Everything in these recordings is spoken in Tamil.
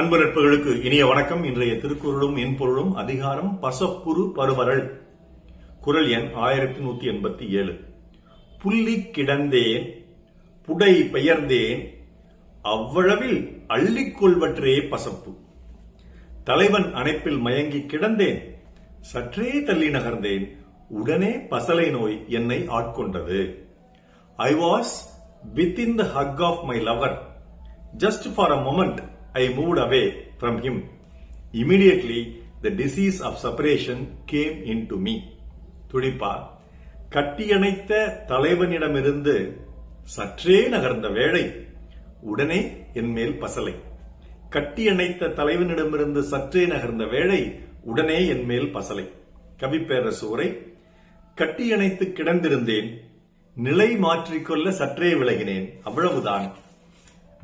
அன்பு நட்புகளுக்கு இனிய வணக்கம். இன்றைய திருக்குறளும் என்பொருளும் அதிகாரம் பசப்புரு பருவரல் குரல் எண் ஆயிரத்தி நூத்தி எண்பத்தி ஏழு. புள்ளி கிடந்தேன் புடை பெயர்ந்தேன் அவ்வளவில் அள்ளிக்கொள்வற்றே பசப்பு. தலைவன் அணைப்பில் மயங்கி கிடந்தேன் சற்றே தள்ளி நகர்ந்தேன் உடனே பசலை நோய் என்னை ஆட்கொண்டது. I was within the hug of my lover just for a moment I moved away from him. Immediately the disease of separation came in to me துடிப்பா கட்டியணைத்த தலைவனிடமிருந்து சற்றே நகர்ந்த வேளை உடனே என் மேல் பசலை. கட்டியணைத்த தலைவனிடமிருந்து சற்றே நகர்ந்த வேளை உடனே என் மேல் பசலை. கவிப்பேரசு உரை கட்டியணைத்து கிடந்திருந்தேன். நிலை மாற்றிக்கொள்ள சற்றே விலகினேன். அவ்வளவுதான்.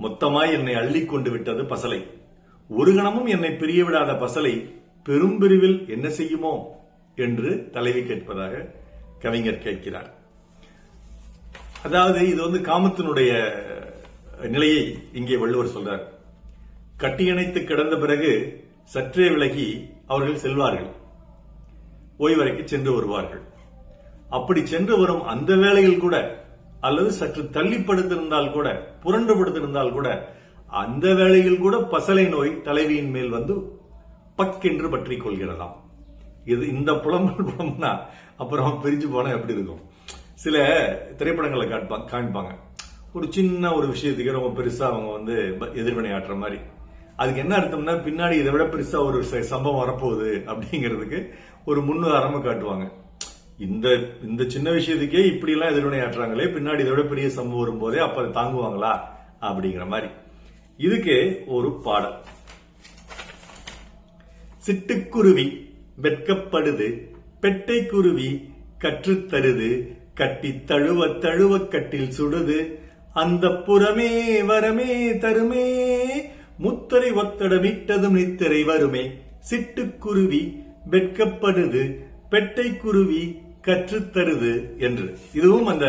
மொத்தமாய் என்னை அள்ளி கொண்டு விட்டது பசலை. ஒரு கணமும் என்னை பிரிய விடாத பசலை பெரும்பிரிவில் என்ன செய்யுமோ என்று தலைவி கேட்பதாக கவிஞர் கேட்கிறார். அதாவது இது வந்து காமத்தினுடைய நிலையை இங்கே வள்ளுவர் சொல்றார். கட்டியணைத்து கிடந்த பிறகு சற்றே விலகி அவர்கள் செல்வார்கள். ஓய்வறைக்கு சென்று வருவார்கள். அப்படி சென்று வரும் அந்த வேளையில் கூட அல்லது சற்று தள்ளிப்படுத்திருந்தால் கூட புரண்டு படுத்திருந்தால் கூட அந்த வேளையில் கூட பசலை நோய் தலைவியின் மேல் வந்து பக்கென்று பற்றி கொள்கிறதாம். இது இந்த புலம்பல் புலம்புனா அப்புறம் பிரிஞ்சு போனா எப்படி இருக்கும்? சில திரைப்படங்களை காட்பாங்க காண்பாங்க. ஒரு சின்ன ஒரு விஷயத்துக்கு ரொம்ப பெருசா அவங்க வந்து ப- எதிர்வினை ஆட்டுற மாதிரி. அதுக்கு என்ன அர்த்தம்னா பின்னாடி இதை விட பெருசா ஒரு ச- சம்பவம் வரப்போகுது அப்படிங்கிறதுக்கு ஒரு முன்னுதாரணமா காட்டுவாங்க. இந்த இந்த சின்ன விஷயத்துக்கே இப்படி எல்லாம் எதிர்வினை ஆற்றாங்களே பின்னாடி இதோட பெரிய சம்பவம் வரும்போதே அப்ப அதை தாங்குவாங்களா? அப்படிங்கிற மாதிரி. இதுக்கு ஒரு பாடல் சிட்டுக்குருவி வெட்கப்படுது பெட்டை குருவி கற்றுத்தருது கட்டி தழுவ தழுவ கட்டில் சுடுது அந்த புறமே வரமே தருமே முத்தரை ஒத்தடமிட்டதும் நித்திரை வருமே. சிட்டுக்குருவி வெட்கப்படுது பெட்டைக்குருவி கற்றுத்தருது என்று. இதுவும் அந்த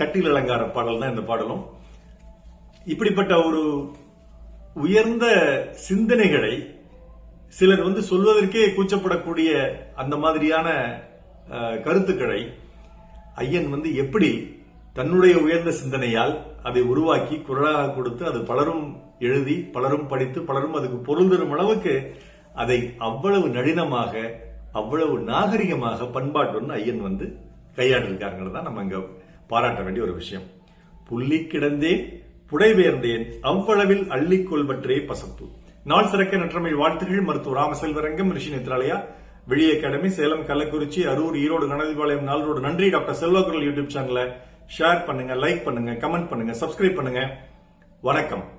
கட்டில் அலங்கார பாடல் தான் இந்த பாடலும். இப்படிப்பட்ட ஒரு உயர்ந்த சிந்தனைகளை சிலர் வந்து சொல்வதற்கே கூச்சப்படக்கூடிய அந்த மாதிரியான கருத்துக்களை ஐயன் வந்து எப்படி தன்னுடைய உயர்ந்த சிந்தனையால் அதை உருவாக்கி குரலாக கொடுத்து அது பலரும் எழுதி பலரும் படித்து பலரும் அதுக்கு பொருள் தரும் அளவுக்கு அதை அவ்வளவு நளினமாக அவ்வளவு நாகரிகமாக பண்பாட்டுடன் ஐயன் வந்து கையாண்டிருக்காங்கிறது தான் நம்ம இங்க பாராட்ட வேண்டிய ஒரு விஷயம். புள்ளி கிடந்தேன் புடைபெயர்ந்தேன் அவ்வளவில் அள்ளிக் கொள்வற்றே பசப்பு. நாள் சிறக்க நற்றமிழ் வாழ்த்துகள் மருத்துவ ராமசெல்வரங்கம் ரிஷி நேத்ராலயா வெளி அகாடமி சேலம் கள்ளக்குறிச்சி அரூர் ஈரோடு கணதிபாளையம் நாளோடு நன்றி. டாக்டர் செல்வகுரல் யூடியூப் சேனலை ஷேர் பண்ணுங்க லைக் பண்ணுங்க கமெண்ட் பண்ணுங்க சப்ஸ்கிரைப் பண்ணுங்க. வணக்கம்.